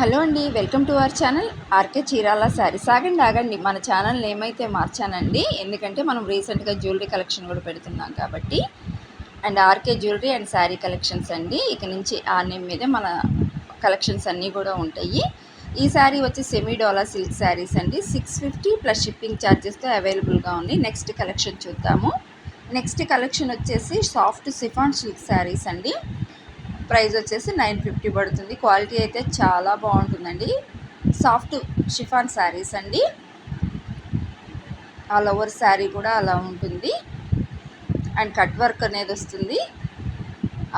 Hello అండి welcome to our channel. RK Chirala saris. ఆగండి ఆగండి. మన ఛానల్ ఏమైతే మార్చానండి ఎందుకంటే మనం రీసెంట్గా జ్యువెలరీ కలెక్షన్ కూడా పెడుతున్నాం కాబట్టి. And RK jewellery and sari collections అండి. ఇక నుంచి ఆ నేమ్ మీదే మన కలెక్షన్స్ అన్నీ కూడా ఉంటాయి. ఈ శారీ వచ్చి సెమీ డోలా సిల్క్ శారీస్ అండి. సిక్స్ ఫిఫ్టీ ప్లస్ షిప్పింగ్ ఛార్జెస్తో అవైలబుల్గా ఉంది. నెక్స్ట్ కలెక్షన్ చూద్దాము. నెక్స్ట్ కలెక్షన్ వచ్చేసి సాఫ్ట్ సిఫాన్ సిల్క్ శారీస్ అండి. ప్రైస్ వచ్చేసి నైన్ ఫిఫ్టీ పడుతుంది. క్వాలిటీ అయితే చాలా బాగుంటుందండి. సాఫ్ట్ షిఫాన్ శారీస్ అండి. ఆల్ ఓవర్ శారీ కూడా అలా ఉంటుంది. అండ్ కట్ వర్క్ అనేది వస్తుంది.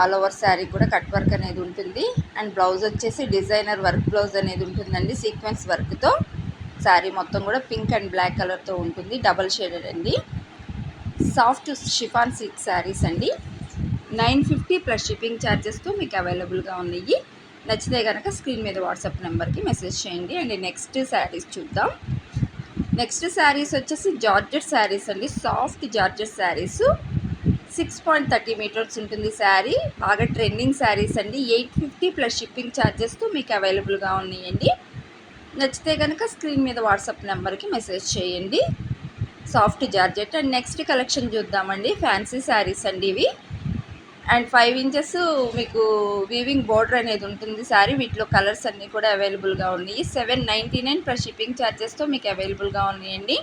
ఆల్ ఓవర్ శారీ కూడా కట్ వర్క్ అనేది ఉంటుంది. అండ్ బ్లౌజ్ వచ్చేసి డిజైనర్ వర్క్ బ్లౌజ్ అనేది ఉంటుందండి. సీక్వెన్స్ వర్క్తో. శారీ మొత్తం కూడా పింక్ అండ్ బ్లాక్ కలర్తో ఉంటుంది. డబల్ షేడెడ్ అండి. సాఫ్ట్ షిఫాన్ సిల్క్ శారీస్ అండి. నైన్ ఫిఫ్టీ ప్లస్ షిప్పింగ్ ఛార్జెస్తో మీకు అవైలబుల్గా ఉన్నాయి. నచ్చితే కనుక స్క్రీన్ మీద వాట్సాప్ నెంబర్కి మెసేజ్ చేయండి. అండ్ నెక్స్ట్ శారీస్ చూద్దాం. నెక్స్ట్ శారీస్ వచ్చేసి జార్జెట్ శారీస్ అండి. Soft georgette saris six point thirty metres ఉంటుంది శారీ బాగా ట్రెండింగ్ శారీస్ అండి. ఎయిట్ ఫిఫ్టీ ప్లస్ షిప్పింగ్ ఛార్జెస్తో మీకు అవైలబుల్గా ఉన్నాయండి. నచ్చితే కనుక స్క్రీన్ మీద వాట్సాప్ నెంబర్కి మెసేజ్ చేయండి. Soft georgette. And next collection చూద్దామండి. ఫ్యాన్సీ శారీస్ అండి ఇవి. అండ్ ఫైవ్ ఇంచెస్ మీకు వీవింగ్ బోర్డర్ అనేది ఉంటుంది సారీ వీటిలో కలర్స్ అన్నీ కూడా అవైలబుల్గా ఉన్నాయి. Seven ninety nine plus shipping ఛార్జెస్తో మీకు అవైలబుల్గా ఉన్నాయండి.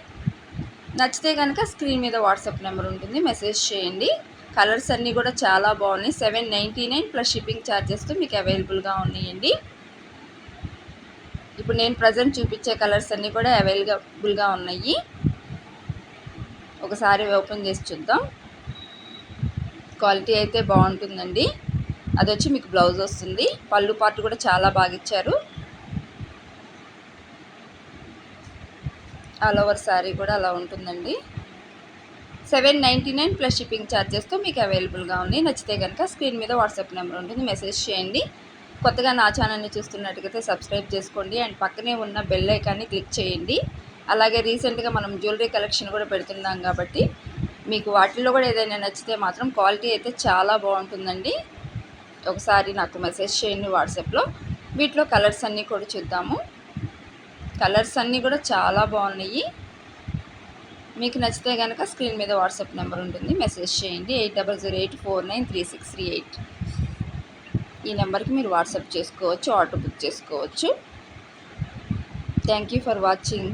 నచ్చితే కనుక స్క్రీన్ మీద వాట్సాప్ నెంబర్ ఉంటుంది. మెసేజ్ చేయండి. కలర్స్ అన్నీ కూడా చాలా బాగున్నాయి. Seven ninety nine plus shipping ఛార్జెస్తో మీకు అవైలబుల్గా ఉన్నాయండి. ఇప్పుడు నేను ప్రజెంట్ చూపించే కలర్స్ అన్నీ కూడా అవైలబుల్గా ఉన్నాయి. ఒకసారి ఓపెన్ చేసి చూద్దాం. క్వాలిటీ అయితే బాగుంటుందండి. అది వచ్చి మీకు బ్లౌజ్ వస్తుంది. పళ్ళు పార్ట్ కూడా చాలా బాగా ఇచ్చారు. ఆల్ ఓవర్ శారీ కూడా అలా ఉంటుందండి. Seven ninety nine plus shipping ఛార్జెస్తో మీకు అవైలబుల్గా ఉంది. నచ్చితే కనుక స్క్రీన్ మీద వాట్సాప్ నెంబర్ ఉంటుంది. మెసేజ్ చేయండి. కొత్తగా నా ఛానల్ని చూస్తున్నట్టుగైతే సబ్స్క్రైబ్ చేసుకోండి. అండ్ పక్కనే ఉన్న బెల్ ఐకాన్ని క్లిక్ చేయండి. అలాగే రీసెంట్గా మనం జ్యువెలరీ కలెక్షన్ కూడా పెడుతున్నాం కాబట్టి మీకు వాటిల్లో కూడా ఏదైనా నచ్చితే మాత్రం క్వాలిటీ అయితే చాలా బాగుంటుందండి. ఒకసారి నాకు మెసేజ్ చేయండి వాట్సాప్లో. వీటిలో కలర్స్ అన్నీ కూడా చూద్దాము. కలర్స్ అన్నీ కూడా చాలా బాగున్నాయి. మీకు నచ్చితే కనుక స్క్రీన్ మీద వాట్సాప్ నెంబర్ ఉంటుంది. మెసేజ్ చేయండి. Eight double zero eight four nine three six three eight. ఈ నెంబర్కి మీరు వాట్సాప్ చేసుకోవచ్చు ఆర్డర్ బుక్ చేసుకోవచ్చు. Thank you for watching.